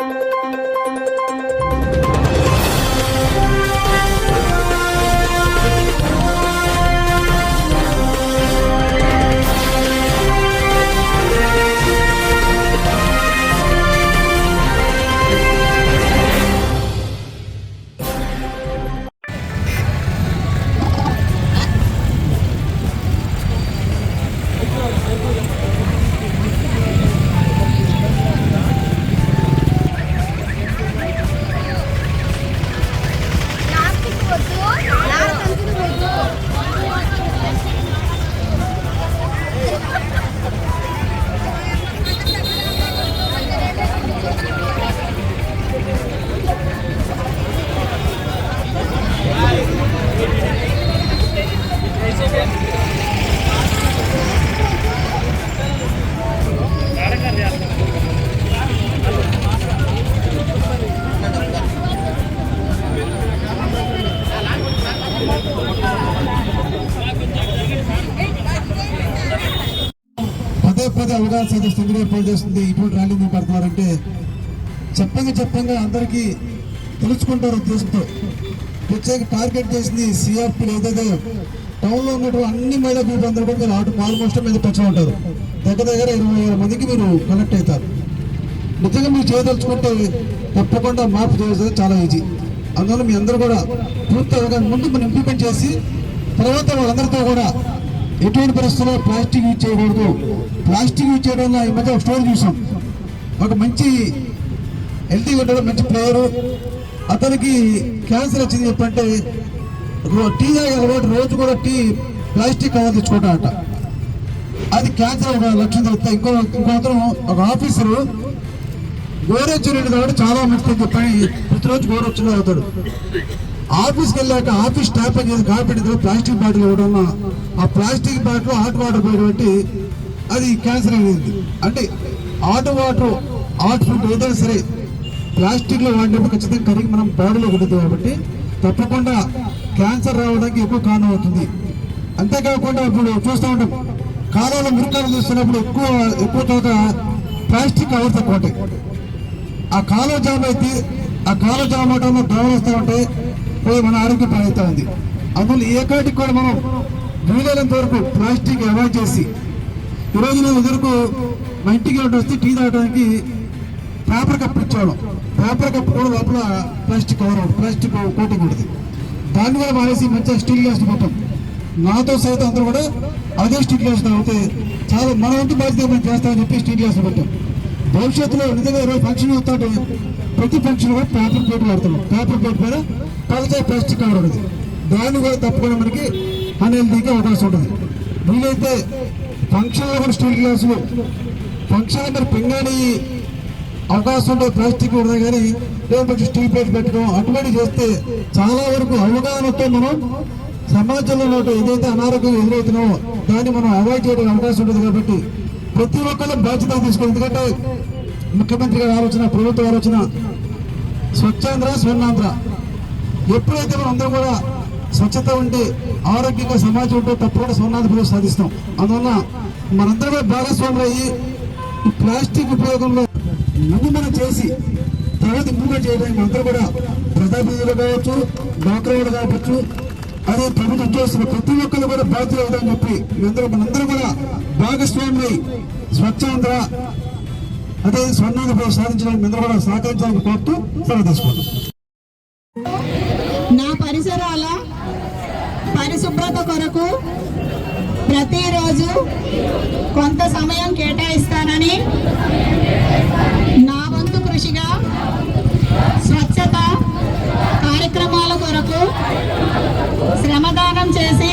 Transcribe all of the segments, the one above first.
Plastic పదే అవగాహన సాధిస్తుంది ఏర్పాటు చేస్తుంది ఇటువంటి ర్యాలీ ఎందుకు పెడుతున్నారంటే చెప్పంగా చెప్పంగా అందరికీ తెలుసుకుంటారు ఉద్దేశంతో. ప్రత్యేక టార్గెట్ చేసింది సిఆర్పి ఏదైతే టౌన్లో ఉన్నటువంటి అన్ని మహిళా గ్రూప్ అందరూ కూడా మీరు ఆటో ఆల్మోస్ట్ మీద పచ్చ ఉంటారు. దగ్గర దగ్గర ఇరవై వేల మందికి మీరు కనెక్ట్ అవుతారు. నిజంగా మీరు చేయదలుచుకుంటే తప్పకుండా మార్పు చేసేది చాలా ఈజీ అందువల్ల మీ అందరూ కూడా పూర్తి అవగాహన ముందు మనం ఇంప్లిమెంట్ చేసి తర్వాత వాళ్ళందరితో కూడా ఎటువంటి పరిస్థితుల్లో ప్లాస్టిక్ యూజ్ చేయకూడదు. ప్లాస్టిక్ యూజ్ చేయడం వల్ల ఈ మధ్య ఒక చూసాం. ఒక మంచి హెల్తీ ఉండడం మంచి ప్లేయరు అతనికి క్యాన్సర్ వచ్చింది చెప్పంటే రో- టీ తాగే అలవాటు రోజు కూడా టీ ప్లాస్టిక్ కవర్ తెచ్చుకుంటాడట. అది క్యాన్సర్ ఒక లక్షణం తెలుస్తాయి ఇంకో ఇంకో ఒక ఆఫీసరు గోరొచ్చిన కాబట్టి చాలా మంచిది చెప్పని ప్రతిరోజు గోరొచ్చిన అవుతాడు. ఆఫీస్కి వెళ్ళాక ఆఫీస్ స్టాఫ్ అనేది చేసి కాబట్టి ప్లాస్టిక్ బాటిల్ ఇవ్వడం ఆ ప్లాస్టిక్ బాటిల్ హాట్ వాటర్ పోయబట్టి అది క్యాన్సర్ అనేది. అంటే హాట్ వాటర్ హాట్ ఫుడ్ ఏదైనా సరే ప్లాస్టిక్లో వాడినప్పుడు ఖచ్చితంగా కరిగి మనం బాడీలో ఉంటుంది కాబట్టి తప్పకుండా క్యాన్సర్ రావడానికి ఎక్కువ కారణం అవుతుంది. అంతేకాకుండా ఇప్పుడు చూస్తూ ఉంటాం కాలంలో మురికాలు చూస్తున్నప్పుడు ఎక్కువ ఎక్కువ చోట ప్లాస్టిక్ కవర్స్ తక్కువ ఉంటాయి. ఆ కాలువ జామ్ అయితే ఆ కాలువ జామ్ అవడంలో దోమలు వస్తూ ఉంటాయి. పోయి మన ఆరోగ్యం పాడవుతా ఉంది. అందువల్ల ఏ కాటికి కూడా మనం వీలైనంత వరకు ప్లాస్టిక్ అవాయిడ్ చేసి ఈరోజు నేను ఎదురుకు మా ఇంటికి ఒకటి వస్తే టీ తాగడానికి పేపర్ కప్ ఇచ్చాడు పేపర్ కప్ కూడా లోపల ప్లాస్టిక్ కవర్ ప్లాస్టిక్ కోటింగ్ ఉంటుంది దాన్ని కూడా మానేసి మంచిగా స్టీల్ గ్లాస్ మొత్తం. నాతో సైతం అందరూ కూడా అదే స్టీల్ గ్లాస్ తాగితే చాలా మన వంతు బాధ్యత మనం చేస్తామని చెప్పి స్టీల్ గ్లాస్ పెట్టాం. భవిష్యత్తులో నిజంగా ఈరోజు ఫంక్షన్ అవుతాడు ప్రతి ఫంక్షన్ కూడా పేపర్ ప్లేట్ వాడుతున్నాం పేపర్ ప్లేట్ మీద పలచే ప్లాస్టిక్ కవర్ ఉంటుంది. దాన్ని కూడా తప్పకుండా మనకి అన్హెల్దీగా అవకాశం ఉంటుంది. వీలైతే ఫంక్షన్లో కూడా స్టీల్ గ్లాసులు ఫంక్షన్ మీరు పింగాని అవకాశం ఉంటే ప్లాస్టిక్ ఉండదు కానీ లేకపోతే స్టీల్ ప్లేట్ పెట్టడం అటువంటి చేస్తే చాలా వరకు అవగాహనతో మనం సమాజంలో ఉన్నట్టు ఏదైతే అనారోగ్యం ఎదురవుతున్నామో దాన్ని మనం అవాయిడ్ చేయడానికి అవకాశం ఉంటుంది కాబట్టి ప్రతి ఒక్కళ్ళు బాధ్యత తీసుకోవాలి ఎందుకంటే ముఖ్యమంత్రి గారి ఆలోచన ప్రభుత్వ ఆలోచన స్వచ్ఛాంధ్ర స్వర్ణాంధ్ర. ఎప్పుడైతే మనం అందరం కూడా స్వచ్ఛత ఉంటే ఆరోగ్యంగా సమాజం ఉంటే తప్పకుండా స్వర్ణాంధ్ర సాధిస్తాం. అందువల్ల మనందరం కూడా భాగస్వాములు అయ్యి ఈ ప్లాస్టిక్ ఉపయోగంలో ముందు చేసి తర్వాత ఇంప్లిమెంట్ చేయడానికి అందరూ కూడా ప్రజాప్రతినిధులు కావచ్చు డాక్టర్లు కావచ్చు అదే ప్రభుత్వ ఉద్యోగస్తులు ప్రతి ఒక్కరు కూడా బాధ్యత అవుతామని చెప్పి మనందరూ మనందరం కూడా భాగస్వాములై స్వచ్ఛాంధ్ర అదే స్వర్ణాంధ్ర సాధించడానికి అందరూ కూడా సహకరించాలని కోరుతూ సెలవు తీసుకుంటాం నా పరిసరాల పరిశుభ్రత కొరకు ప్రతిరోజు కొంత సమయం కేటాయిస్తానని నా వంతు కృషిగా స్వచ్ఛత కార్యక్రమాల కొరకు శ్రమదానం చేసి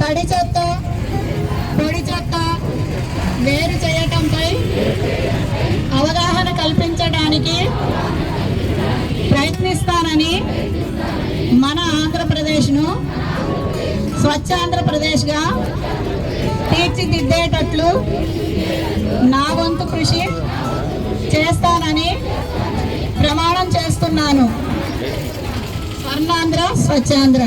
తడి చెత్త పొడి చెత్త వేరు చేయటంపై అవగాహన కల్పించడానికి ప్రయత్నిస్తానని మన ఆంధ్రప్రదేశ్ను స్వచ్ఛ ఆంధ్రప్రదేశ్గా తీర్చిదిద్దేటట్లు నా వంతు కృషి చేస్తానని ప్రమాణం చేస్తున్నాను. స్వర్ణాంధ్ర స్వచ్ఛాంధ్ర.